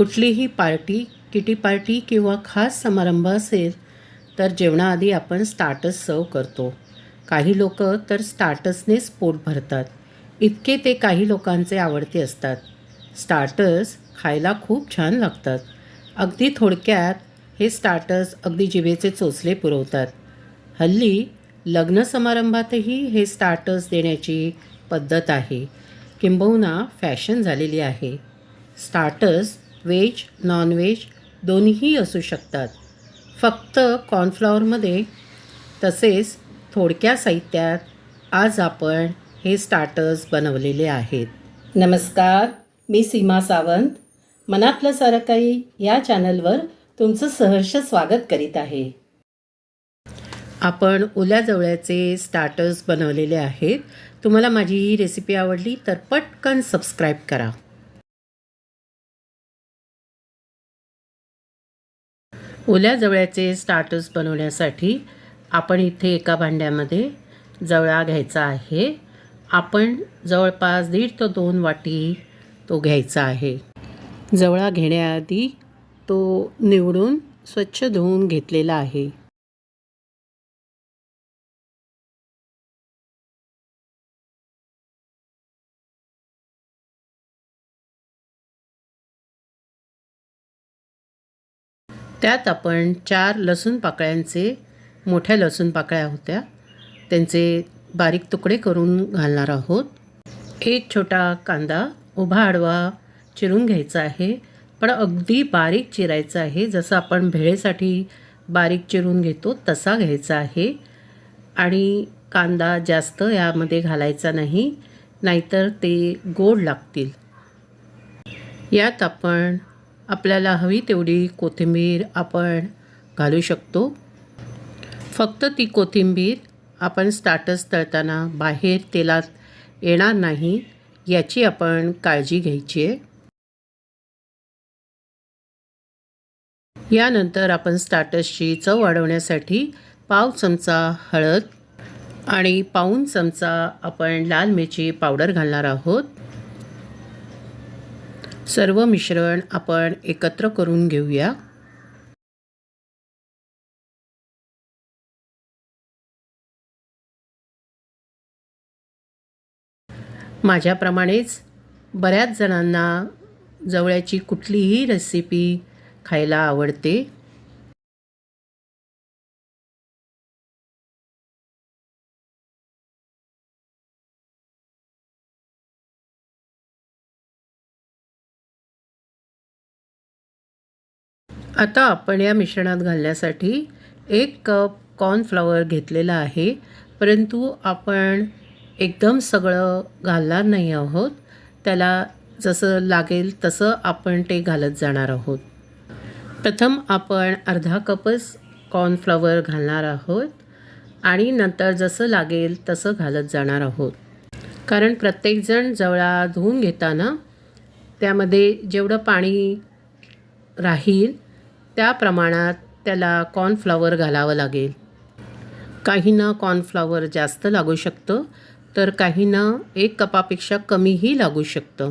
कुठलीही party kitty party किंवा खास समारंभ असेल तर जेवणाआधी आपण स्टार्टस सर्व करतो. काही लोक तर स्टार्टसनेच पोट भरतात. इतके ते काही लोकांचे आवडते असतात. स्टार्टर्स खायला खूप छान लागतात. अगदी थोडक्यात हे स्टार्टर्स अगदी जिभेचे चोचले पुरवतात. हल्ली लग्न समारंभातही हे स्टार्टर्स देण्याची पद्धत आहे. किंबहुना फॅशन झालेली आहे. स्टार्टर्स व्हेज नॉनव्हेज दोन्हीही असू शकतात. फक्त कॉर्नफ्लॉवरमध्ये तसेच थोडक्या साहित्यात आज आपण हे स्टार्टर्स बनवलेले आहेत. नमस्कार मी सीमा सावंत. मनातलं सारं काही या चॅनलवर तुमचं सहर्ष स्वागत करीत आहे. आपण ओल्या जवळ्याचे स्टार्टर्स बनवलेले आहेत. तुम्हाला माझी ही रेसिपी आवडली तर पटकन सबस्क्राईब करा. ओल्या जवळ्याचे स्टार्टर्स बनवण्यासाठी आपण इथे एका भांड्यामध्ये जवळा घ्यायचा आहे. आपण जवळपास दीड तो दोन वाटी तो घ्यायचा आहे. जवळा घेण्याआधी तो निवडून स्वच्छ धुवून घेतलेला आहे. त्यात आपण चार लसूण पाकळ्यांचे मोठ्या लसूण पाकळ्या होत्या. त्यांचे बारीक तुकडे करून घालणार आहोत. एक छोटा कांदा उभा आडवा चिरून घ्यायचा आहे. पण अगदी बारीक चिरायचा आहे. जसं आपण भेळेसाठी बारीक चिरून घेतो तसा घ्यायचा आहे. आणि कांदा जास्त यामध्ये घालायचा नाही नाहीतर ते गोड लागतील. यात आपण आपल्याला हवी तेवढी कोथिंबीर आपण घालू शकतो. फक्त ती कोथिंबीर आपण स्टार्टर्स तळताना बाहेर तेलात येणार नाही याची आपण काळजी घ्यायची आहे. यानंतर आपण स्टार्टर्सची चव वाढवण्यासाठी पाव चमचा हळद आणि पाऊण चमचा आपण लाल मिरची पावडर घालणार आहोत. सर्व मिश्रण आपण एकत्र करून घेऊया. माझ्याप्रमाणेच बऱ्याच जणांना जवळ्याची कुठलीही रेसिपी खायला आवडते. आता आपण या मिश्रणात घालण्यासाठी एक कप कॉर्नफ्लॉवर घेतलेला आहे. परंतु आपण एकदम सगळं घालणार नाही आहोत. त्याला जसं लागेल तसं आपण ते घालत जाणार आहोत. प्रथम आपण अर्धा कपच कॉर्नफ्लॉवर घालणार आहोत आणि नंतर जसं लागेल तसं घालत जाणार आहोत. कारण प्रत्येकजण जवळा धुवून घेताना त्यामध्ये जेवढं पाणी राहील त्या प्रमाणात त्याला कॉर्नफ्लॉवर घालावं लागेल. काहींना कॉर्नफ्लॉवर जास्त लागू शकतं तर काहींना एक कपापेक्षा कमीही लागू शकतं.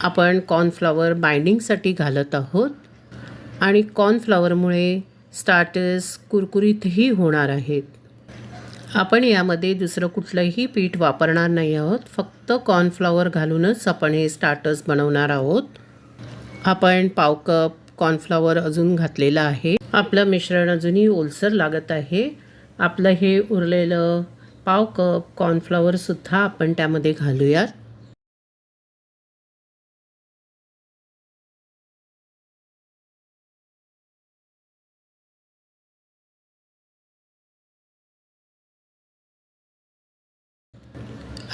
आपण कॉर्नफ्लॉवर बाइंडिंगसाठी घालत आहोत आणि कॉर्नफ्लॉवरमुळे स्टार्टर्स कुरकुरीतही होणार आहेत. आपण यामध्ये दुसरं कुठलंही पीठ वापरणार नाही आहोत फक्त कॉर्नफ्लॉवर घालूनच आपण हे स्टार्टर्स बनवणार आहोत. आपण पाव कप कॉर्नफ्लॉवर अजून घातलेलं आहे. आपलं मिश्रण अजूनही ओलसर लागत आहे. आपलं हे उरलेलं पाव कप कॉर्नफ्लॉवरसुद्धा आपण त्यामध्ये घालूयात.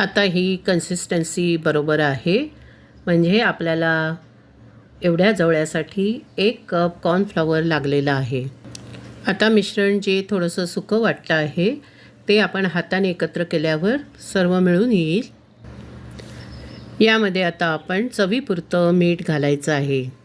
आता ही कन्सिस्टन्सी बरोबर आहे. म्हणजे आपल्याला एवढ्या जवळ्यासाठी एक कप कॉर्नफ्लॉवर लागलेलं आहे. आता मिश्रण जे थोडंसं सुकं वाटतं आहे ते आपण हाताने एकत्र केल्यावर सर्व मिळून येईल. यामध्ये आता आपण चवीपुरतं मीठ घालायचं आहे.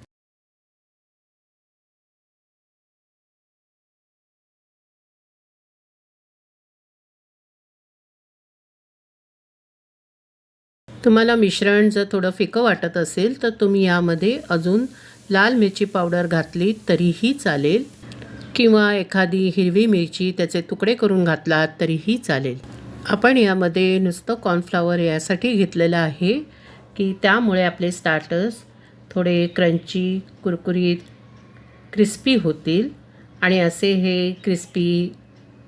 तुम्हाला मिश्रण जर थोडं फिकं वाटत असेल तर तुम्ही यामध्ये अजून लाल मिरची पावडर घातली तरीही चालेल. किंवा एखादी हिरवी मिरची त्याचे तुकडे करून घातलात तरीही चालेल. आपण यामध्ये नुसतं कॉर्नफ्लॉवर यासाठी घेतलेलं आहे की त्यामुळे आपले स्टार्टर्स थोडे क्रंची कुरकुरीत क्रिस्पी होतील. आणि असे हे क्रिस्पी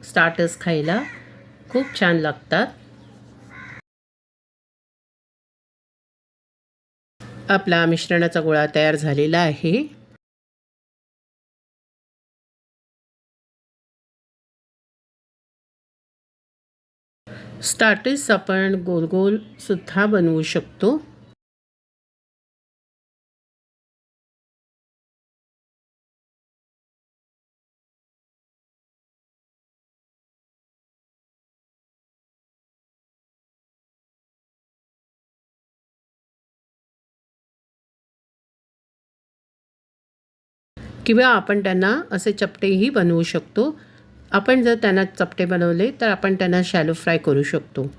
स्टार्टर्स खायला खूप छान लागतात. आपला मिश्रणाचा गोळा तयार झालेला आहे. स्टार्टर्स आपण गोल गोल सुद्धा बनवू शकतो. किंवा आपण त्यांना असे चपटेही बनवू शकतो. आपण जर त्यांना चपटे बनवले तर आपण त्यांना शॅलो फ्राय करू शकतो.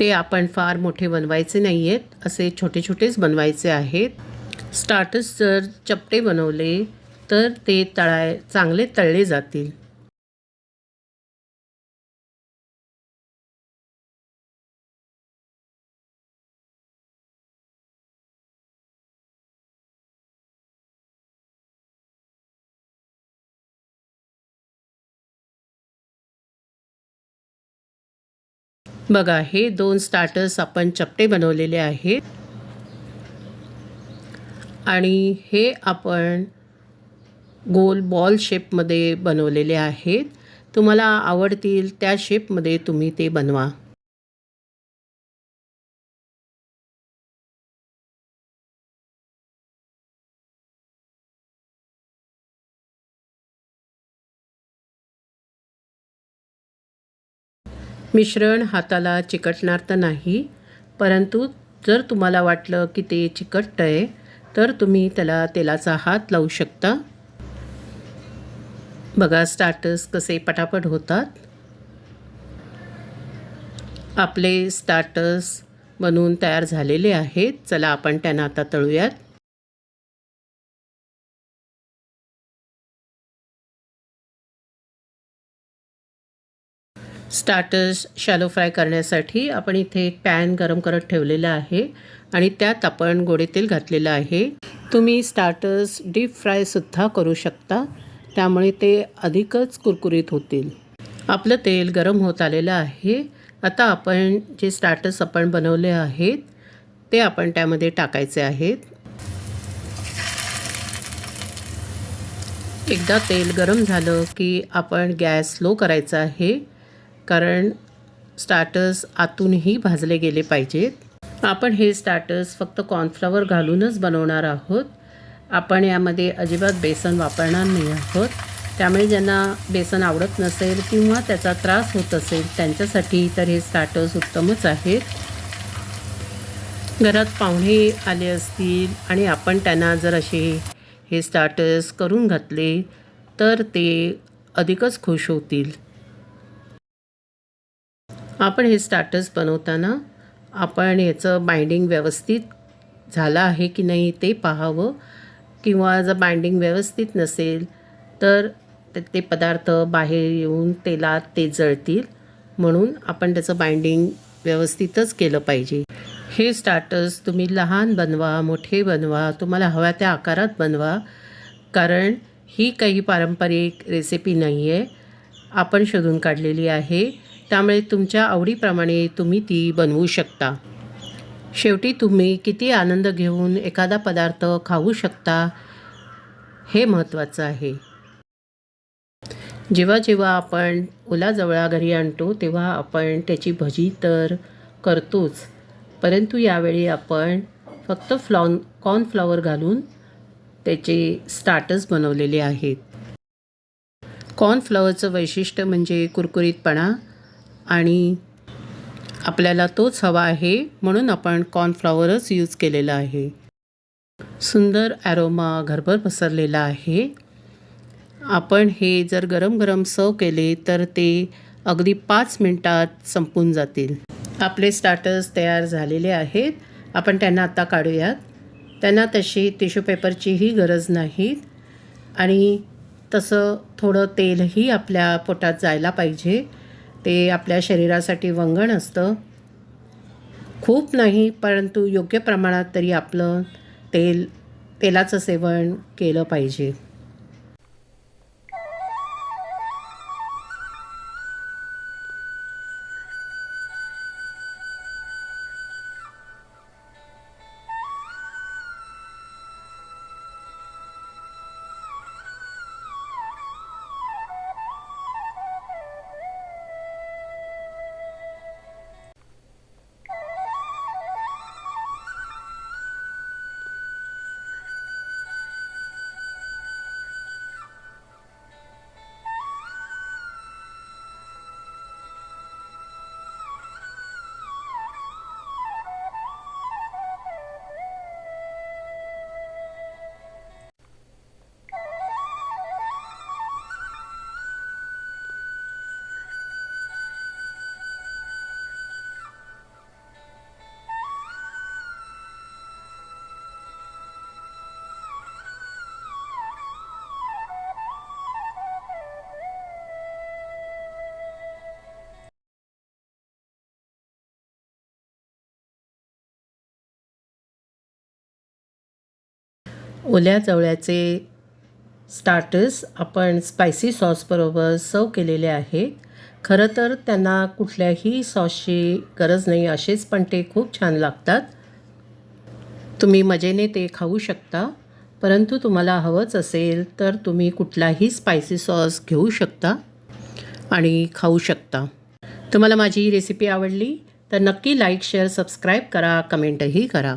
ते आपण फार मोठे बनवायचे नाही आहेत असे छोटे छोटेच बनवायचे आहेत. स्टार्टर्स जर चपटे बनवले तर ते तळाय चांगले तळले जातील. बघा हे दोन स्टार्टर्स आपण चपटे बनवलेले आहेत. आणि हे आपण गोल बॉल शेपमध्ये बनवलेले आहेत. तुम्हाला आवडतील त्या शेपमध्ये तुम्ही ते बनवा. मिश्रण हाताला चिकटणार तर नाही परंतु जर तुम्हाला वाटलं की ते चिकटतं आहे तर तुम्ही त्याला तेलाचा हात लावू शकता. बघा स्टार्टर्स कसे पटापट होतात. आपले स्टार्टर्स बनवून तयार झालेले आहेत. चला आपण त्यांना आता तळूयात. स्टार्टर्स शॅलो फ्राय करण्यासाठी आपण इथे एक पॅन गरम करत ठेवलेला आहे आणि त्यात आपण गोडे तेल घातलेलं आहे. तुम्ही स्टार्टर्स डीप फ्रायसुद्धा करू शकता. त्यामुळे ते अधिकच कुरकुरीत होतील. आपलं तेल गरम होत आलेलं आहे. आता आपण जे स्टार्टर्स आपण बनवले आहेत ते आपण त्यामध्ये टाकायचे आहेत. एकदा तेल गरम झालं की आपण गॅस स्लो करायचा आहे. कारण स्टार्टर्स आतूनही भाजले गेले पाहिजेत. आपण हे स्टार्टर्स फक्त कॉर्नफ्लॉवर घालूनच बनवणार आहोत. आपण यामध्ये अजिबात बेसन वापरणार नाही आहोत. त्यामुळे ज्यांना बेसन आवडत नसेल किंवा त्याचा त्रास होत असेल त्यांच्यासाठी तर हे स्टार्टर्स उत्तमच आहेत. घरात पाहुणे आले असतील आणि आपण त्यांना जर असे हे स्टार्टर्स करून घातले तर ते अधिकच खुश होतील. आपण हे स्टार्टर्स बनवताना आपण याचं बाइंडिंग व्यवस्थित झालं आहे की नाही ते पाहावं. किंवा जर बाइंडिंग व्यवस्थित नसेल तर ते पदार्थ बाहेर येऊन तेलात ते जळतील. म्हणून आपण त्याचं बाइंडिंग व्यवस्थितच केलं पाहिजे. हे स्टार्टर्स तुम्ही लहान बनवा मोठे बनवा तुम्हाला हव्या त्या आकारात बनवा. कारण ही काही पारंपरिक रेसिपी नाही आहे आपण शोधून काढलेली आहे. त्यामुळे तुमच्या आवडीप्रमाणे तुम्ही ती बनवू शकता. शेवटी तुम्ही किती आनंद घेऊन एखादा पदार्थ खाऊ शकता हे महत्त्वाचं आहे. जेव्हा जेव्हा आपण ओला घरी आणतो तेव्हा आपण त्याची भजी तर करतोच परंतु यावेळी आपण फक्त फ्लॉन कॉर्नफ्लॉवर घालून त्याचे स्टार्टर्स बनवलेले आहेत. कॉर्नफ्लॉवरचं वैशिष्ट्य म्हणजे कुरकुरीतपणा आणि आपल्याला तोच हवा आहे म्हणून आपण कॉर्नफ्लॉवरच यूज केलेला आहे. सुंदर ॲरोमा घरभर पसरलेला आहे. आपण हे जर गरम गरम सर्व केले तर ते अगदी पाच मिनटात संपून जातील. आपले स्टार्टर्स तयार झालेले आहेत. आपण त्यांना आता काढूयात. त्यांना तशी टिश्यू पेपरचीही गरज नाही आणि तसं थोडं तेलही आपल्या पोटात जायला पाहिजे. ते आपल्या शरीरासाठी वंगण असतं. खूप नाही परंतु योग्य प्रमाणात तरी आपलं तेल तेलाचं सेवन केलं पाहिजे. ओल्या जवळ्याचे स्टार्टर्स आपण स्पायसी सॉसबरोबर सर्व केलेले आहेत खरं तर त्यांना कुठल्याही सॉसची गरज नाही असेच पण ते खूप छान लागतात. तुम्ही मजेने ते खाऊ शकता परंतु तुम्हाला हवंच असेल तर तुम्ही कुठलाही स्पायसी सॉस घेऊ शकता आणि खाऊ शकता. तुम्हाला माझी रेसिपी आवडली तर नक्की लाईक शेअर सबस्क्राईब करा कमेंटही करा.